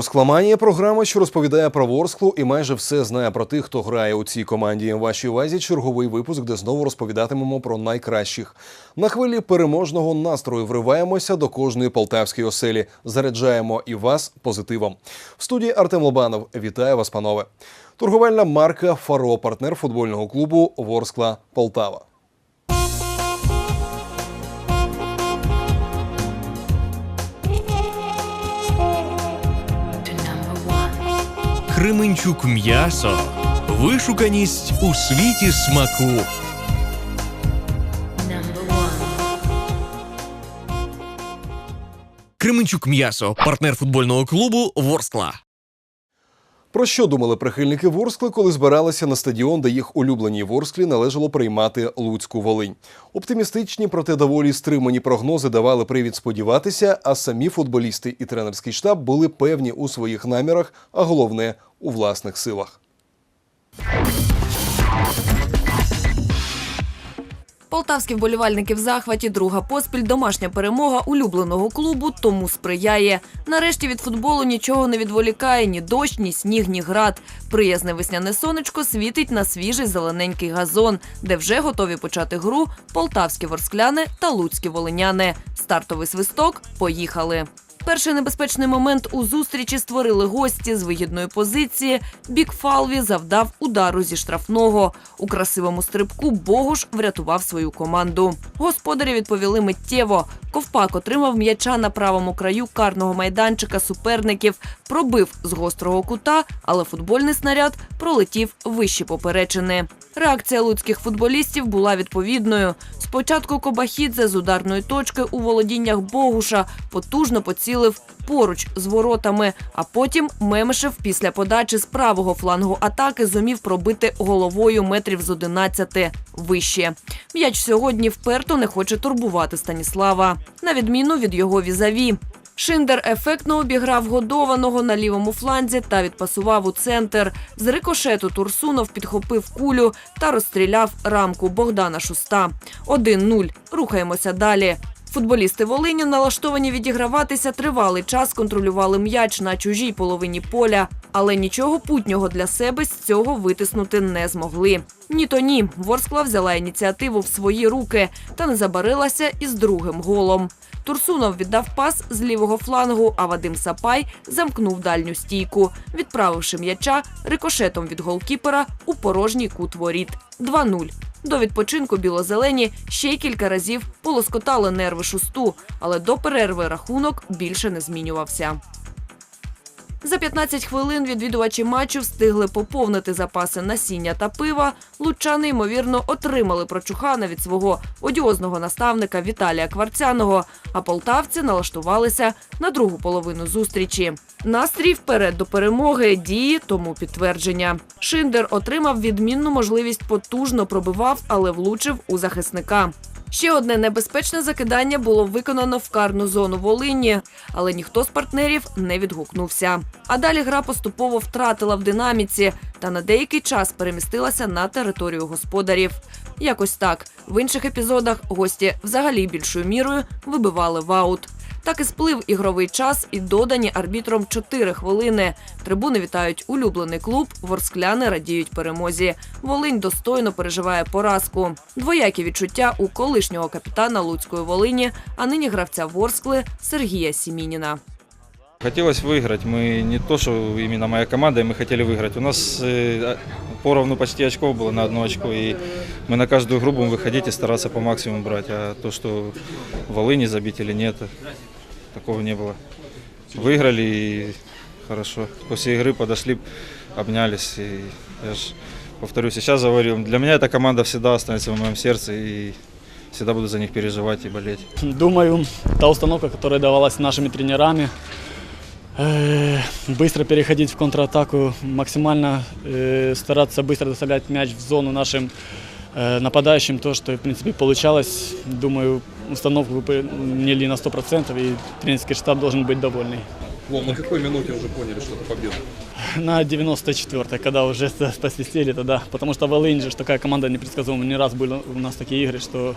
Ворскламанія програма, що розповідає про Ворсклу і майже все знає про тих, хто грає у цій команді. Вашій увазі черговий випуск, де знову розповідатимемо про найкращих. На хвилі переможного настрою вриваємося до кожної полтавської оселі. Заряджаємо і вас позитивом. В студії Артем Лобанов. Вітаю вас, панове. Торговельна марка Фаро, партнер футбольного клубу Ворскла Полтава. Кременчук м'ясо. Вишуканість у світі смаку. Кременчук м'ясо. Партнер футбольного клубу Ворскла. Про що думали прихильники Ворскли, коли збиралися на стадіон, де їх улюбленій Ворсклі належало приймати Луцьку Волинь? Оптимістичні, проте доволі стримані прогнози давали привід сподіватися, а самі футболісти і тренерський штаб були певні у своїх намірах, а головне у власних силах. Полтавські вболівальники в захваті, друга поспіль, домашня перемога улюбленого клубу тому сприяє. Нарешті від футболу нічого не відволікає ні дощ, ні сніг, ні град. Приязне весняне сонечко світить на свіжий зелененький газон, де вже готові почати гру полтавські ворскляни та луцькі волиняни. Стартовий свисток поїхали. Перший небезпечний момент у зустрічі створили гості з вигідної позиції. Бік Фалві завдав удару зі штрафного. У красивому стрибку Богуш врятував свою команду. Господарі відповіли миттєво. Ковпак отримав м'яча на правому краю карного майданчика суперників, пробив з гострого кута, але футбольний снаряд пролетів вище поперечини. Реакція луцьких футболістів була відповідною. Спочатку Кобахідзе з ударної точки у володіннях Богуша потужно поцілив поруч з воротами, а потім Мемешев після подачі з правого флангу атаки зумів пробити головою метрів з 11 вище. М'яч сьогодні вперто не хоче турбувати Станіслава, на відміну від його візаві. Шиндер ефектно обіграв годованого на лівому фланзі та відпасував у центр. З рикошету Турсунов підхопив кулю та розстріляв рамку Богдана Шуста. 1-0. Рухаємося далі. Футболісти Волині налаштовані відіграватися тривалий час, контролювали м'яч на чужій половині поля, але нічого путнього для себе з цього витиснути не змогли. Ні то ні. Ворскла взяла ініціативу в свої руки та не забарилася із другим голом. Турсунов віддав пас з лівого флангу, а Вадим Сапай замкнув дальню стійку, відправивши м'яча рикошетом від голкіпера у порожній кут воріт. 2-0. До відпочинку білозелені ще й кілька разів полоскотали нерви шусту, але до перерви рахунок більше не змінювався. За 15 хвилин відвідувачі матчу встигли поповнити запаси насіння та пива. Лучани, ймовірно, отримали прочухана від свого одіозного наставника Віталія Кварцяного, а полтавці налаштувалися на другу половину зустрічі. Настрій вперед до перемоги дії тому підтвердження. Шиндер отримав відмінну можливість потужно пробивав, але влучив у захисника. Ще одне небезпечне закидання було виконано в карну зону Волині, але ніхто з партнерів не відгукнувся. А далі гра поступово втратила в динаміці та на деякий час перемістилася на територію господарів. Якось так. В інших епізодах гості взагалі більшою мірою вибивали в аут. Так і сплив ігровий час і додані арбітром 4 хвилини. Трибуни вітають улюблений клуб, ворскляни радіють перемозі. Волинь достойно переживає поразку. Двоякі відчуття у колишнього капітана Луцької Волині, а нині гравця Ворскли Сергія Сімініна. Хотелось выиграть. Мы не то, что именно моя команда, мы хотели выиграть. У нас э, поровну почти очков было на одно очко, и мы на каждую игру будем выходить и стараться по максимуму брать. А то, что в Волыни забить или нет, такого не было. Выиграли и хорошо. После игры подошли, обнялись. И я ж повторю, сейчас говорю, для меня эта команда всегда останется в моем сердце, и всегда буду за них переживать и болеть. Думаю, та установка, которая давалась нашими тренерами, э, быстро переходить в контратаку, максимально э, стараться быстро доставлять мяч в зону нашим нападающим, то, что, в принципе, получалось. Думаю, установку выполнили на 100%, и тренерский штаб должен быть довольный. Лом, на какой минуте уже поняли, что это победа? На 94-й, когда уже посвистели тогда, потому что Волынь же ж такая команда непредсказуемая. Не раз были у нас такие игры, что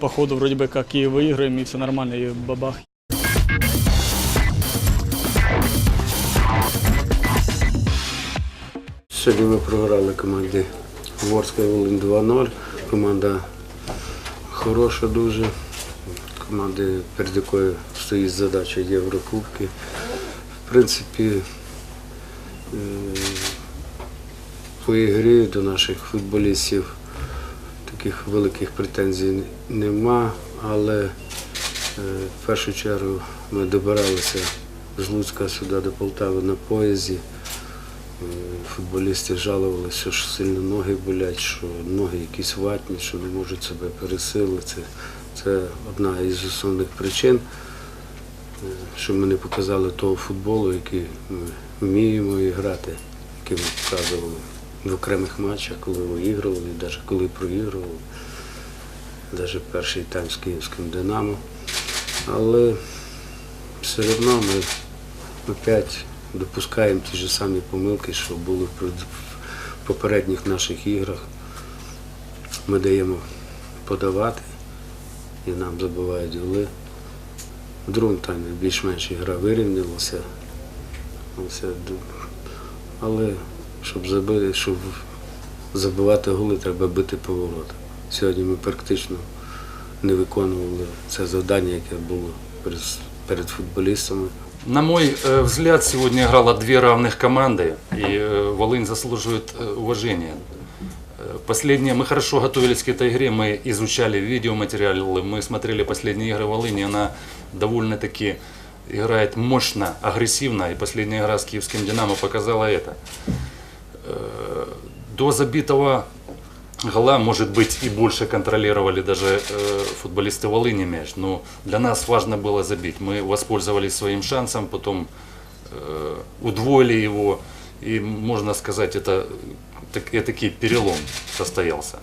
по ходу вроде бы как и выиграем, и все нормально, и бабах. Сьогодні ми програли команді Ворська Волинь 2-0. Команда хороша дуже. Команди, перед якою стоїть задача Єврокубки. В принципі, е, по ігрі до наших футболістів таких великих претензій нема, але е, в першу чергу ми добиралися з Луцька сюди до Полтави на поїзді. Е, Футболісти жалувалися, що сильно ноги болять, що ноги якісь ватні, що не можуть себе пересилити. Це, одна із основних причин, е, що ми не показали того футболу, який ми вміємо грати, який ми показували в окремих матчах, коли виігрували, і навіть коли проігрували. Навіть перший тайм з київським Динамо. Але все одно ми опять допускаємо ті ж самі помилки, що були в попередніх наших іграх. Ми даємо подавати і нам забивають голи. В другому таймі більш-менш гра вирівнялася. Але щоб забити, щоб забивати голи, треба бити поворот. Сьогодні ми практично не виконували це завдання, яке було перед футболістами. На мой э, взгляд, сегодня играло две равных команды, и э, Волынь заслуживает э, уважения. Э, Последние, мы хорошо готовились к этой игре, мы изучали видеоматериалы, мы смотрели последние игры Волыни, она довольно-таки играет мощно, агрессивно, и последняя игра с киевским «Динамо» показала это. Э, До забитого гола, может быть, и больше контролировали даже э, футболисты Волыни мяч. Но для нас важно было забить. Мы воспользовались своим шансом, потом э, удвоили его. И можно сказать, это так, таки перелом состоялся.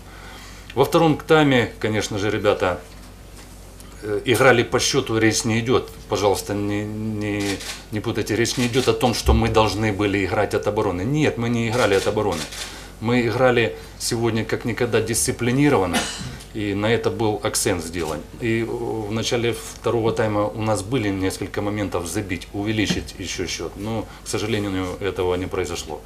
Во втором тайме, конечно же, ребята э, играли по счету, речь не идет. Пожалуйста, не, не, не путайте, речь не идет о том, что мы должны были играть от обороны. Нет, мы не играли от обороны. Мы играли сегодня как никогда дисциплинированно, и на это был акцент сделан. И в начале второго тайма у нас были несколько моментов забить, увеличить еще счет, но, к сожалению, этого не произошло.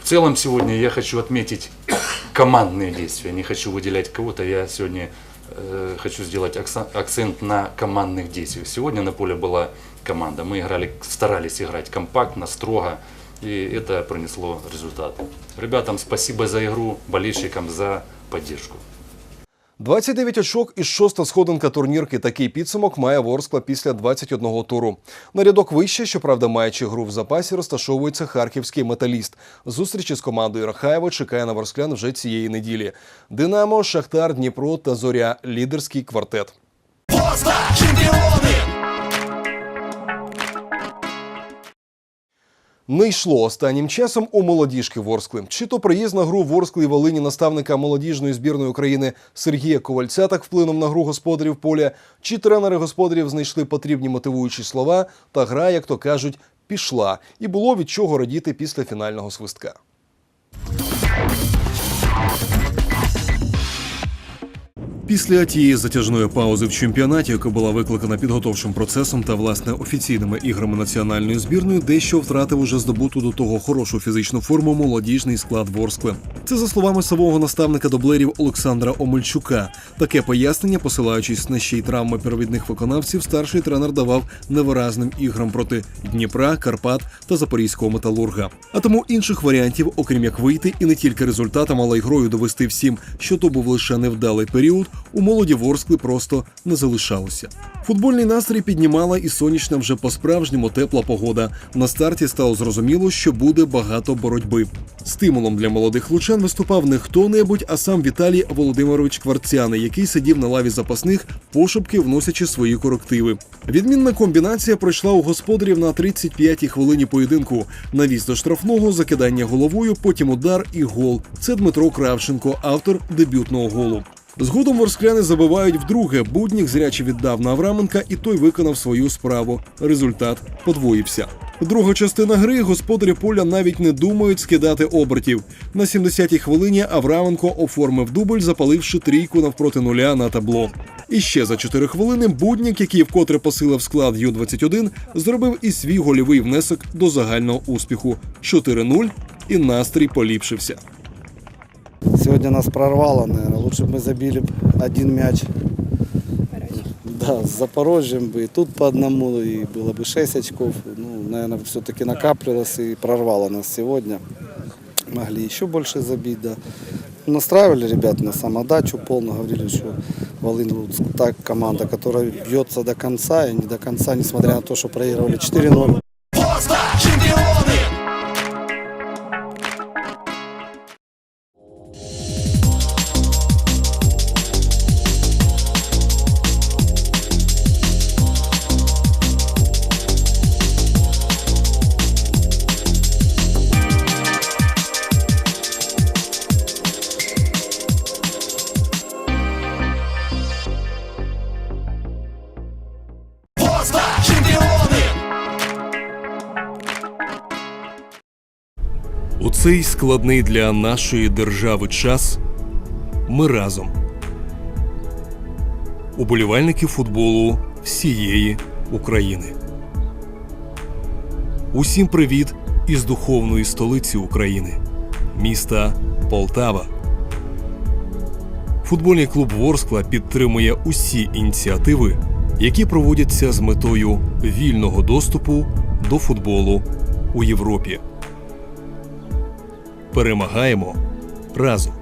В целом сегодня я хочу отметить командные действия, не хочу выделять кого-то, я сегодня э, хочу сделать акцент на командных действиях. Сегодня на поле была команда, мы играли, старались играть компактно, строго, и это принесло результат. Ребятам спасибо за игру, болельщикам за поддержку. 29 очок і шоста сходинка турнірки. Такий підсумок має Ворскла після 21 туру. На рядок вище, щоправда, маючи гру в запасі, розташовується харківський металіст. Зустрічі з командою Рахаєва чекає на ворсклян вже цієї неділі. Динамо, Шахтар, Дніпро та Зоря лідерський квартет. Не йшло останнім часом у молодіжки Ворскли. Чи то приїзд на гру Ворскли і Волині наставника молодіжної збірної України Сергія Ковальця так вплинув на гру господарів поля, чи тренери господарів знайшли потрібні мотивуючі слова, та гра, як то кажуть, пішла, і було від чого радіти після фінального свистка. Після тієї затяжної паузи в чемпіонаті, яка була викликана підготовчим процесом та власне офіційними іграми національної збірної, дещо втратив уже здобуту до того хорошу фізичну форму молодіжний склад Ворскли. Це за словами самого наставника доблерів Олександра Омельчука. Таке пояснення, посилаючись на ще й травми провідних виконавців, старший тренер давав невиразним іграм проти Дніпра, Карпат та Запорізького металурга. А тому інших варіантів, окрім як вийти і не тільки результатом, але й грою довести всім, що то був лише невдалий період, у молоді Ворскли просто не залишалося. Футбольний настрій піднімала і сонячна вже по-справжньому тепла погода. На старті стало зрозуміло, що буде багато боротьби. Стимулом для молодих лучан виступав не хто-небудь, а сам Віталій Володимирович Кварцяний, який сидів на лаві запасних, пошепки вносячи свої корективи. Відмінна комбінація пройшла у господарів на 35-й хвилині поєдинку. Навіс до штрафного, закидання головою, потім удар і гол. Це Дмитро Кравченко, автор дебютного голу. Згодом ворскляни забивають вдруге. Буднік зряче віддав на Авраменка, і той виконав свою справу. Результат подвоївся. Друга частина гри господарі поля навіть не думають скидати обертів. На 70-й хвилині Авраменко оформив дубль, запаливши трійку навпроти нуля на табло. І ще за 4 хвилини Буднік, який вкотре посилив склад Ю-21, зробив і свій гольовий внесок до загального успіху 4-0 і настрій поліпшився. Сегодня нас прорвало, наверное. Лучше бы мы забили б один мяч. Да, с Запорожьем бы и тут по одному, и было бы 6 очков. Ну, наверное, все-таки накапливалось и прорвало нас сегодня. Могли еще больше забить, да. Настраивали ребят на самодачу полно, говорили, что Волынь Луцк так команда, которая бьется до конца, и не до конца, несмотря на то, что проигрывали 4-0. Складний для нашої держави час ми разом. Уболівальники футболу всієї України. Усім привіт із духовної столиці України міста Полтава. Футбольний клуб Ворскла підтримує усі ініціативи, які проводяться з метою вільного доступу до футболу у Європі. Перемагаємо разом.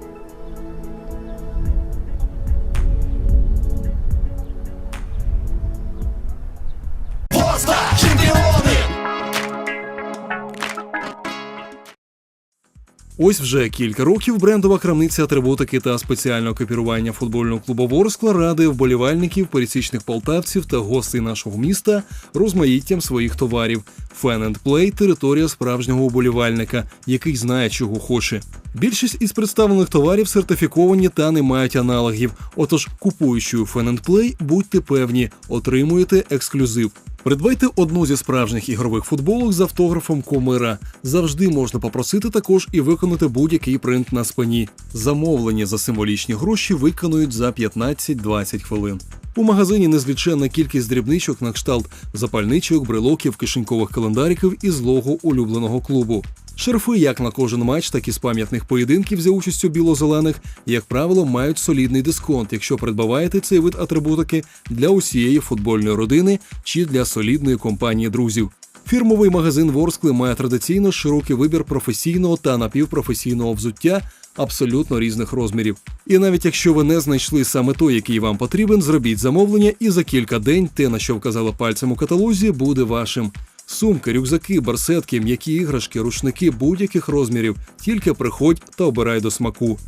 Ось вже кілька років брендова крамниця атрибутики та спеціального копірування футбольного клубу Ворскла радує вболівальників, пересічних полтавців та гостей нашого міста розмаїттям своїх товарів. Fan and Play – територія справжнього уболівальника, який знає, чого хоче. Більшість із представлених товарів сертифіковані та не мають аналогів. Отож, купуючи Fan and Play, будьте певні, отримуєте ексклюзив. Придбайте одну зі справжніх ігрових футболок з автографом Комира. Завжди можна попросити також і виконати будь-який принт на спині. Замовлення за символічні гроші виконують за 15-20 хвилин. У магазині незліченна кількість дрібничок на кшталт запальничок, брелоків, кишенькових календариків із лого улюбленого клубу. Шерфи як на кожен матч, так і з пам'ятних поєдинків за участю біло-зелених, як правило, мають солідний дисконт, якщо придбаваєте цей вид атрибутики для усієї футбольної родини чи для солідної компанії друзів. Фірмовий магазин Ворскли має традиційно широкий вибір професійного та напівпрофесійного взуття абсолютно різних розмірів. І навіть якщо ви не знайшли саме той, який вам потрібен, зробіть замовлення, і за кілька день те, на що вказала пальцем у каталозі, буде вашим. Сумки, рюкзаки, барсетки, м'які іграшки, рушники будь-яких розмірів. Тільки приходь та обирай до смаку.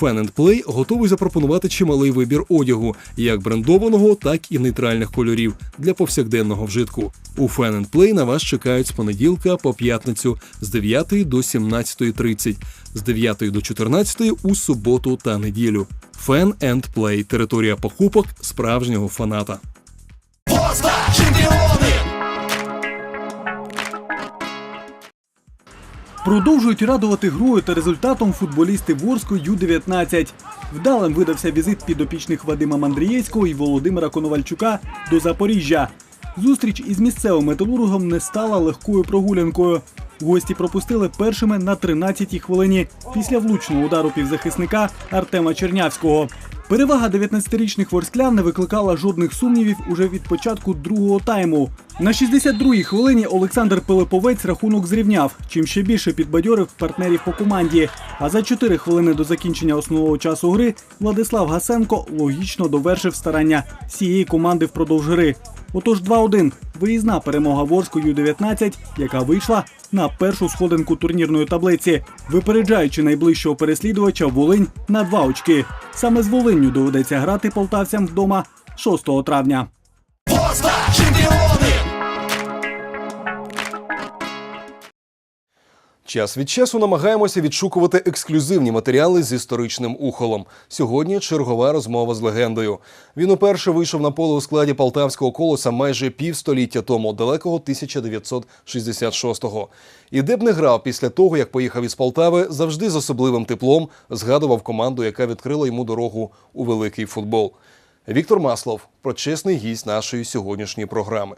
Fan Play готовий запропонувати чималий вибір одягу, як брендованого, так і нейтральних кольорів для повсякденного вжитку. У Fan Play на вас чекають з понеділка по п'ятницю з 9 до 17.30, з 9 до 14 у суботу та неділю. Fan Play – територія покупок справжнього фаната. Продовжують радувати грою та результатом футболісти Ворської Ю-19. Вдалим видався візит підопічних Вадима Мандрієцького і Володимира Коновальчука до Запоріжжя. Зустріч із місцевим металургом не стала легкою прогулянкою. Гості пропустили першими на 13-й хвилині після влучного удару півзахисника Артема Чернявського. Перевага 19-річних ворсклян не викликала жодних сумнівів уже від початку другого тайму. На 62-й хвилині Олександр Пилиповець рахунок зрівняв, чим ще більше підбадьорив партнерів по команді. А за 4 хвилини до закінчення основного часу гри Владислав Гасенко логічно довершив старання всієї команди впродовж гри. Отож 2-1 – виїзна перемога Ворську Ю-19, яка вийшла на першу сходинку турнірної таблиці, випереджаючи найближчого переслідувача Волинь на два очки. Саме з Волинню доведеться грати полтавцям вдома 6 травня. Час від часу намагаємося відшукувати ексклюзивні матеріали з історичним ухолом. Сьогодні чергова розмова з легендою. Він уперше вийшов на поле у складі полтавського колоса майже півстоліття тому, далекого 1966-го. І де б не грав після того, як поїхав із Полтави, завжди з особливим теплом згадував команду, яка відкрила йому дорогу у великий футбол. Віктор Маслов, почесний гість нашої сьогоднішньої програми.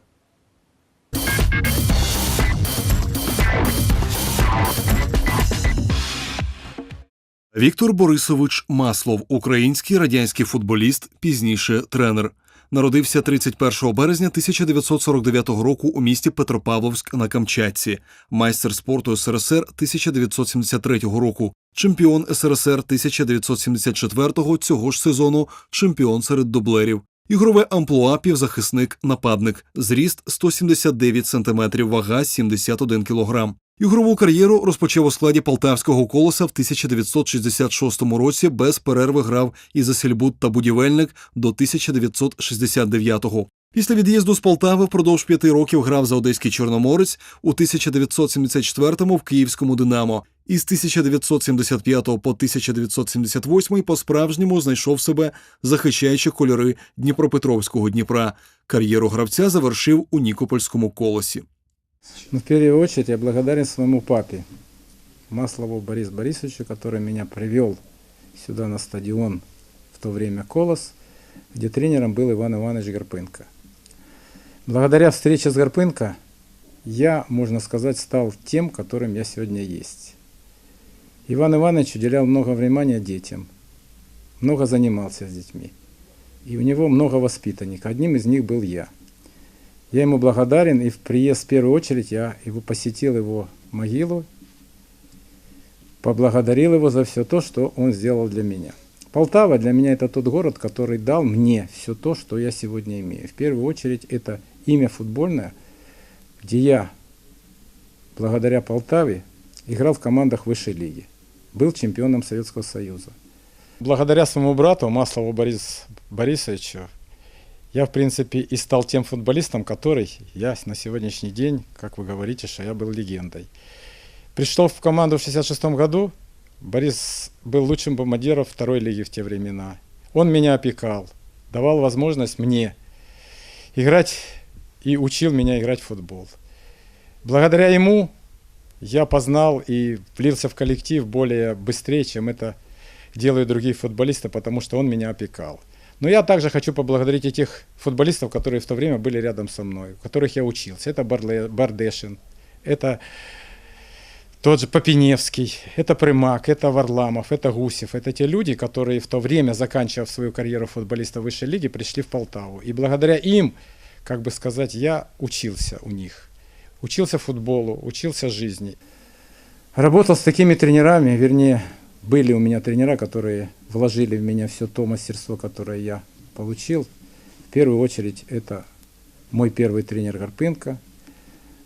Віктор Борисович Маслов, український радянський футболіст, пізніше тренер. Народився 31 березня 1949 року у місті Петропавловськ на Камчатці, майстер спорту СРСР 1973 року, чемпіон СРСР 1974 цього ж сезону, чемпіон серед дублерів. Ігрове амплуа півзахисник нападник, зріст 179 см, вага 71 кг. Ігрову кар'єру розпочав у складі полтавського колоса в 1966 році. Без перерви грав і за сільбут та будівельник до 1969-го. Після від'їзду з Полтави впродовж п'яти років грав за одеський Чорноморець у 1974-му в Київському Динамо. Із 1975 по 1978 по-справжньому знайшов себе, захищаючи кольори Дніпропетровського Дніпра. Кар'єру гравця завершив у Нікопольському колосі. Ну, в первую очередь я благодарен своему папе, Маслову Борису Борисовичу, который меня привел сюда на стадион в то время Колос, где тренером был Иван Иванович Гарпынко. Благодаря встрече с Гарпынко я, можно сказать, стал тем, которым я сегодня есть. Иван Иванович уделял много внимания детям, много занимался с детьми. И у него много воспитанников. Одним из них был я. Я ему благодарен, и в приезд в первую очередь я его посетил его могилу, поблагодарил его за все то, что он сделал для меня. Полтава для меня это тот город, который дал мне все то, что я сегодня имею. В первую очередь это имя футбольное, где я, благодаря Полтаве, играл в командах высшей лиги. Был чемпионом Советского Союза. Благодаря своему брату Маслову Борис Борисовичу я, в принципе, и стал тем футболистом, который я на сегодняшний день, как вы говорите, что я был легендой. Пришел в команду в 66 году, Борис был лучшим бомбардиром второй лиги в те времена. Он меня опекал, давал возможность мне играть и учил меня играть в футбол. Благодаря ему я познал и влился в коллектив более быстрее, чем это делают другие футболисты, потому что он меня опекал. Но я также хочу поблагодарить и тех футболистов, которые в то время были рядом со мной, у которых я учился. Это Бардешин, это тот же Попиневский, это Примак, это Варламов, это Гусев. Это те люди, которые в то время, заканчивая свою карьеру футболиста высшей лиги, пришли в Полтаву. И благодаря им, как бы сказать, я учился у них. Учился футболу, учился жизни. Работал с такими тренерами, вернее, были у меня тренера, которые вложили в меня все то мастерство, которое я получил. В первую очередь это мой первый тренер Гарпенко,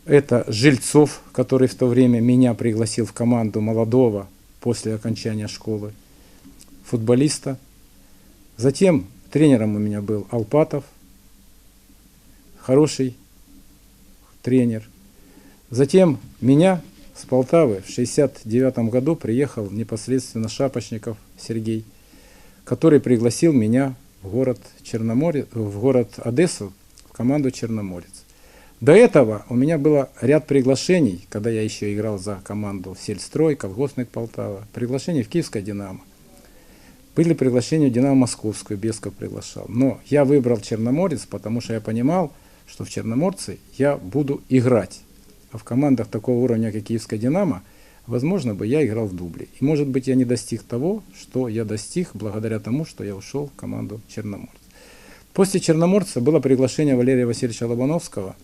это Жильцов, который в то время меня пригласил в команду молодого после окончания школы, футболиста. Затем тренером у меня был Алпатов, хороший тренер. Затем меня с Полтавы в 69 году приехал непосредственно Шапочников Сергей, который пригласил меня в город Черноморец, в город Одессу, в команду Черноморец. До этого у меня было ряд приглашений, когда я еще играл за команду Сельстрой, Колгоспник Полтава, приглашений в Киевское Динамо. Были приглашения в Динамо Московскую, Бесков приглашал. Но я выбрал Черноморец, потому что я понимал, что в Черноморце я буду играть. В командах такого уровня, как Киевская Динамо, возможно бы я играл в дубле. И может быть я не достиг того, что я достиг благодаря тому, что я ушел в команду Черноморца. После Черноморца было приглашение Валерия Васильевича Лобановского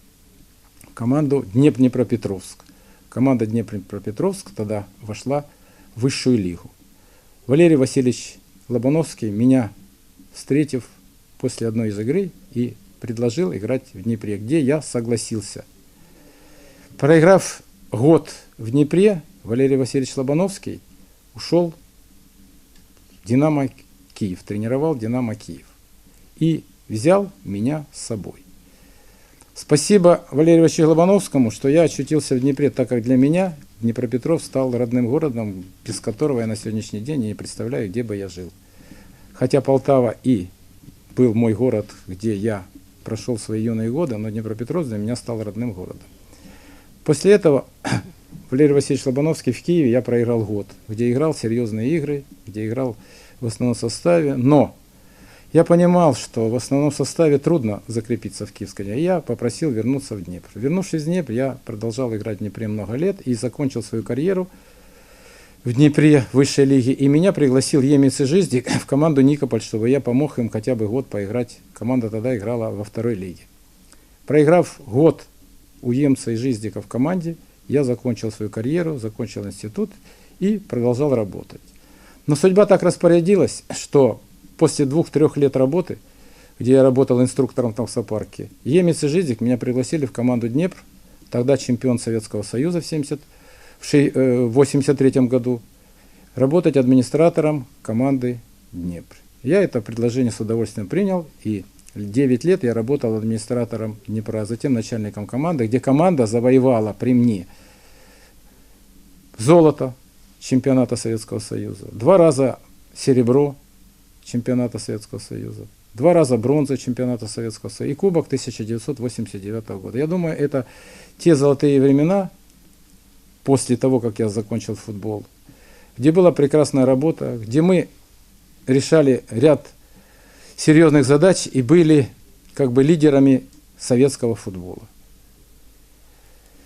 в команду Днепр-Днепропетровск. Команда Днепр-Днепропетровск тогда вошла в высшую лигу. Валерий Васильевич Лобановский меня встретив после одной из игры и предложил играть в Днепре, где я согласился. Проиграв год в Днепре, Валерий Васильевич Лобановский ушел в Динамо Киев, тренировал Динамо Киев и взял меня с собой. Спасибо Валерию Васильевичу Лобановскому, что я очутился в Днепре, так как для меня Днепропетров стал родным городом, без которого я на сегодняшний день не представляю, где бы я жил. Хотя Полтава и был мой город, где я прошел свои юные годы, но Днепропетровск для меня стал родным городом. После этого Валерий Васильевич Лобановский в Киеве я проиграл год, где играл серьезные игры, где играл в основном составе, но я понимал, что в основном составе трудно закрепиться в Киевской. И я попросил вернуться в Днепр. Вернувшись в Днепр, я продолжал играть в Днепре много лет и закончил свою карьеру в Днепре высшей лиги. И меня пригласил Емец и Жиздик в команду Никополь, чтобы я помог им хотя бы год поиграть. Команда тогда играла во второй лиге. Проиграв год у Емца и Жиздика в команде, я закончил свою карьеру, закончил институт и продолжал работать. Но судьба так распорядилась, что после двух-трех лет работы, где я работал инструктором в таксопарке, Емец и Жиздик меня пригласили в команду Днепр, тогда чемпион Советского Союза в 70 в ши- э, в 83 году, работать администратором команды Днепр. Я это предложение с удовольствием принял, и 9 лет я работал администратором Днепра, затем начальником команды, где команда завоевала при мне золото чемпионата Советского Союза, два раза серебро чемпионата Советского Союза, два раза бронза чемпионата Советского Союза и кубок 1989 года. Я думаю, это те золотые времена, после того, как я закончил футбол, где была прекрасная работа, где мы решали ряд серьезных задач и были как бы лидерами советского футбола.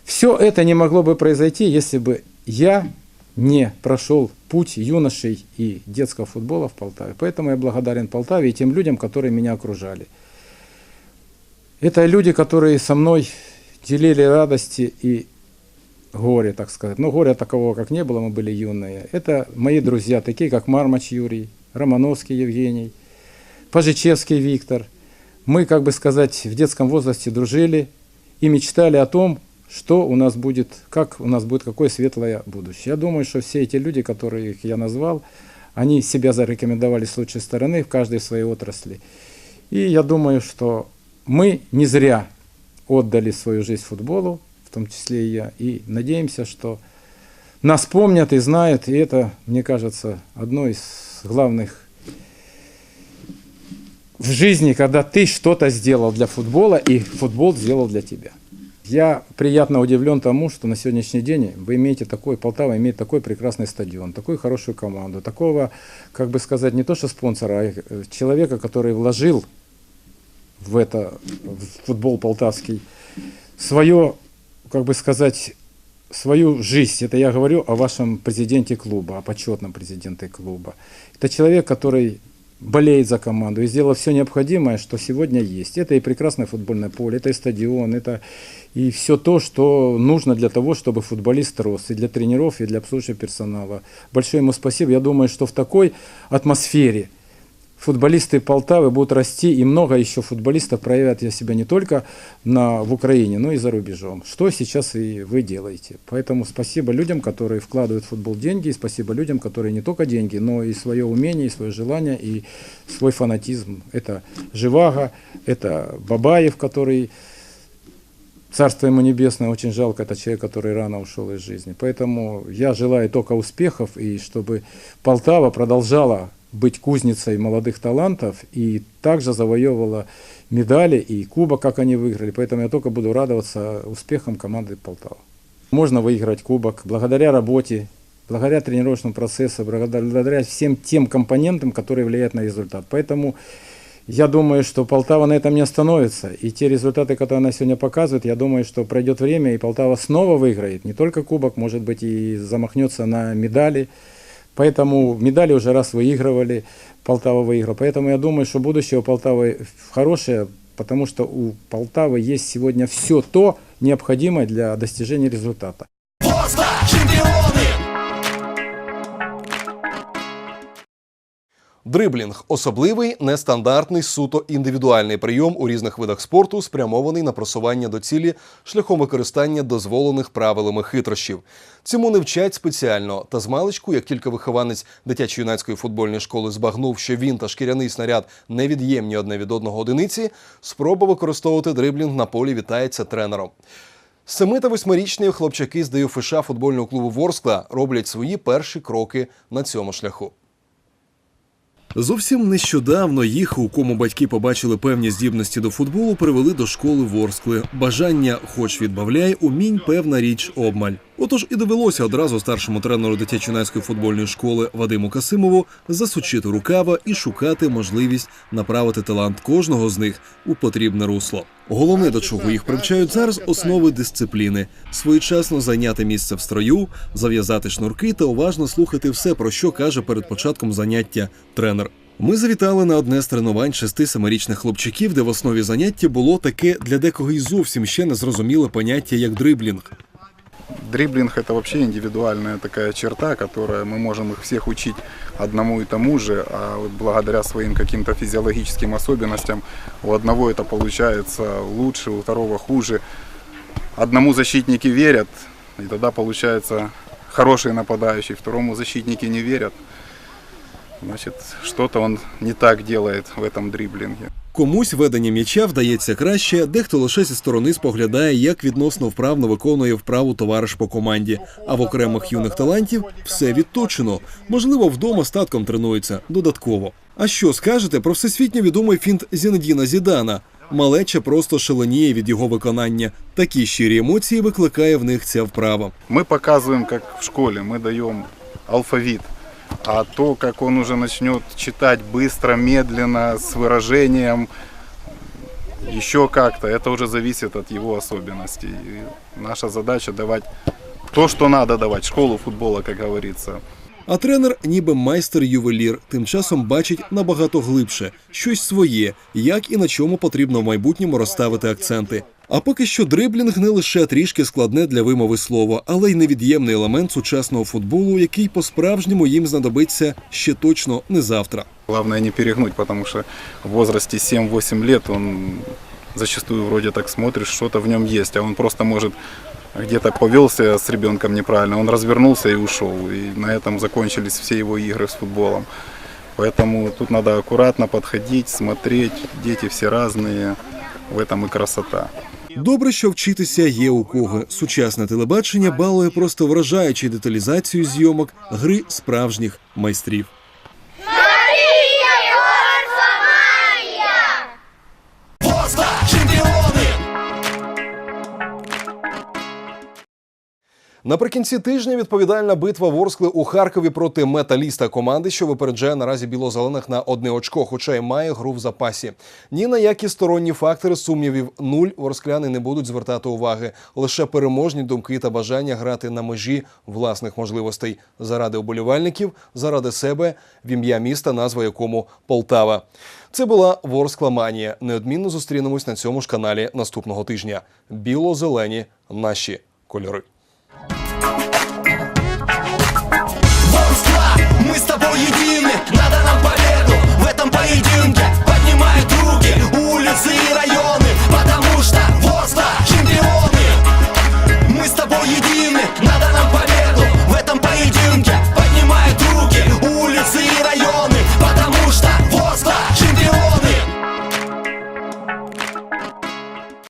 Все это не могло бы произойти, если бы я не прошел путь юношей и детского футбола в Полтаве. Поэтому я благодарен Полтаве и тем людям, которые меня окружали. Это люди, которые со мной делили радости и горе, так сказать. Но горя такового, как не было, мы были юные. Это мои друзья, такие как Мармач Юрий, Романовский Евгений, Пажичевский Виктор. Мы, как бы сказать, в детском возрасте дружили и мечтали о том, что у нас будет, как у нас будет, какое светлое будущее. Я думаю, что все эти люди, которых я назвал, они себя зарекомендовали с лучшей стороны в каждой своей отрасли. И я думаю, что мы не зря отдали свою жизнь футболу, в том числе и я, и надеемся, что нас помнят и знают, и это, мне кажется, одно из главных в жизни, когда ты что-то сделал для футбола, и футбол сделал для тебя. Я приятно удивлен тому, что на сегодняшний день вы имеете такой, Полтава имеет такой прекрасный стадион, такую хорошую команду, такого, как бы сказать, не то что спонсора, а э, человека, который вложил в это, в футбол полтавский, свое, как бы сказать, свою жизнь. Это я говорю о вашем президенте клуба, о почетном президенте клуба. Это человек, который болеет за команду и сделал все необходимое, что сегодня есть. Это и прекрасное футбольное поле, это и стадион, это и все то, что нужно для того, чтобы футболист рос, и для тренеров, и для обслуживающего персонала. Большое ему спасибо. Я думаю, что в такой атмосфере футболисты Полтавы будут расти, и много еще футболистов проявят себя не только на, в Украине, но и за рубежом, что сейчас и вы делаете. Поэтому спасибо людям, которые вкладывают в футбол деньги, и спасибо людям, которые не только деньги, но и свое умение, и свое желание, и свой фанатизм. Это Живаго, это Бабаев, который Царство ему небесное, очень жалко, это человек, который рано ушел из жизни. Поэтому я желаю только успехов, и чтобы Полтава продолжала быть кузницей молодых талантов и также завоевывала медали и кубок, как они выиграли. Поэтому я только буду радоваться успехам команды Полтава. Можно выиграть кубок благодаря работе, благодаря тренировочному процессу, благодаря всем тем компонентам, которые влияют на результат. Поэтому я думаю, что Полтава на этом не остановится. И те результаты, которые она сегодня показывает, я думаю, что пройдет время, и Полтава снова выиграет. Не только кубок, может быть, и замахнется на медали. Поэтому медали уже раз выигрывали, Полтава выиграла. Поэтому я думаю, что будущее у Полтавы хорошее, потому что у Полтавы есть сегодня все то необходимое для достижения результата. Дриблінг особливий, нестандартний, суто індивідуальний прийом у різних видах спорту, спрямований на просування до цілі шляхом використання дозволених правилами хитрощів. Цьому не вчать спеціально. Та змалечку, як тільки вихованець дитячо-юнацької футбольної школи збагнув, що він та шкіряний снаряд невід'ємні одне від одного одиниці, спроба використовувати дриблінг на полі вітається тренером. Семи та восьмирічні хлопчаки з ДЮФШ футбольного клубу Ворскла роблять свої перші кроки на цьому шляху. Зовсім нещодавно їх, у кому батьки побачили певні здібності до футболу, привели до школи Ворскли. Бажання, хоч відбавляй, умінь певна річ обмаль. Отож і довелося одразу старшому тренеру дитячо-юнацької футбольної школи Вадиму Касимову засучити рукава і шукати можливість направити талант кожного з них у потрібне русло. Головне, до чого їх привчають зараз, основи дисципліни, своєчасно зайняти місце в строю, зав'язати шнурки та уважно слухати все, про що каже перед початком заняття тренер. Ми завітали на одне з тренувань шести семирічних хлопчиків, де в основі заняття було таке для декого й зовсім ще незрозуміле поняття як дриблінг. Дриблинг это вообще индивидуальная такая черта, которая мы можем их всех учить одному и тому же, а вот благодаря своим каким-то физиологическим особенностям у одного это получается лучше, у второго хуже. Одному защитники верят, и тогда получается хороший нападающий, второму защитники не верят. Значит, что-то он не так делает в этом дриблинге. Комусь ведення м'яча вдається краще, дехто лише зі сторони споглядає, як відносно вправно виконує вправу товариш по команді. А в окремих юних талантів все відточено. Можливо, вдома статком тренується додатково. А що скажете про всесвітньо відомий фінт Зінедіна Зідана? Малеча просто шаленіє від його виконання. Такі щирі емоції викликає в них ця вправа. Мы показываем, как в школе, мы даем алфавит. А то, как он уже начнет читать быстро, медленно, с выражением, еще как-то, это уже зависит от его особенностей. И наша задача давать то, что надо давать, школу футбола, как говорится. А тренер, ніби майстер-ювелір, тим часом бачить набагато глибше щось своє, як і на чому потрібно в майбутньому розставити акценти. А поки що дриблінг не лише трішки складне для вимови слова, але й невід'ємний елемент сучасного футболу, який по-справжньому їм знадобиться ще точно не завтра. Главное не перегнуть, потому что в возрасте 7-8 лет он зачастую вроде так смотришь, что-то в нем есть, а он просто может где-то повелся с ребенком неправильно, он развернулся и ушел. И на этом закончились все его игры с футболом. Поэтому тут надо аккуратно подходить, смотреть. Дети все разные, в этом и красота. Добре, що вчитися є у кого. Сучасне телебачення балує просто вражаючи деталізацію зйомок гри справжніх майстрів. Наприкінці тижня відповідальна битва Ворскли у Харкові проти металіста команди, що випереджає наразі біло-зелених на одне очко, хоча й має гру в запасі. Ні на які сторонні фактори сумнівів нуль ворскляни не будуть звертати уваги. Лише переможні думки та бажання грати на межі власних можливостей заради уболівальників, заради себе, в ім'я міста, назва якому Полтава. Це була Ворскла Манія. Неодмінно зустрінемось на цьому ж каналі наступного тижня. Біло-зелені наші кольори. cats